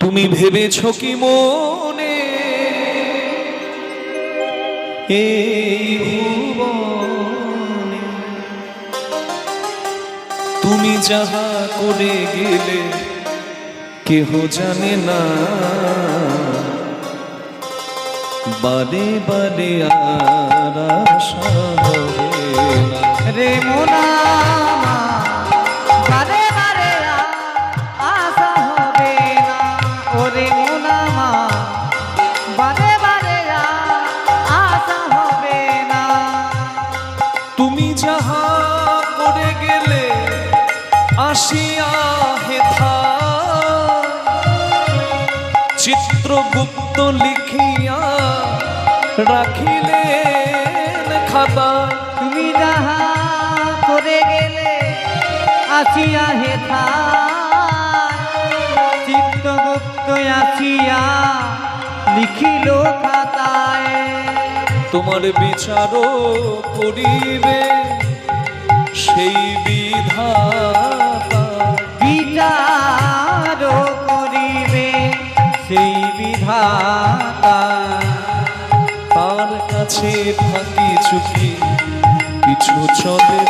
তুমি ভেবেছ কি মনে? তুমি যাহা করে গেলে, কেহ জানে না। বারে বারে আর আশা রে মোনা মোনা মা বারে বারে আশা হবে না। তুমি যাহা করে গেলে আসিয়া হেথা চিত্রগুপ্ত লিখিয়া রাখিলেন খাতা। তুমি যাহা করে গেলে আসিয়া হেথা আসিয়া লিখিল খাতায়। তোমার বিচারও করিবে সেই বিধাতা। বিচার করিবে সেই বিধাতা। তার কাছে ফাঁকি চুকি কিছু চলে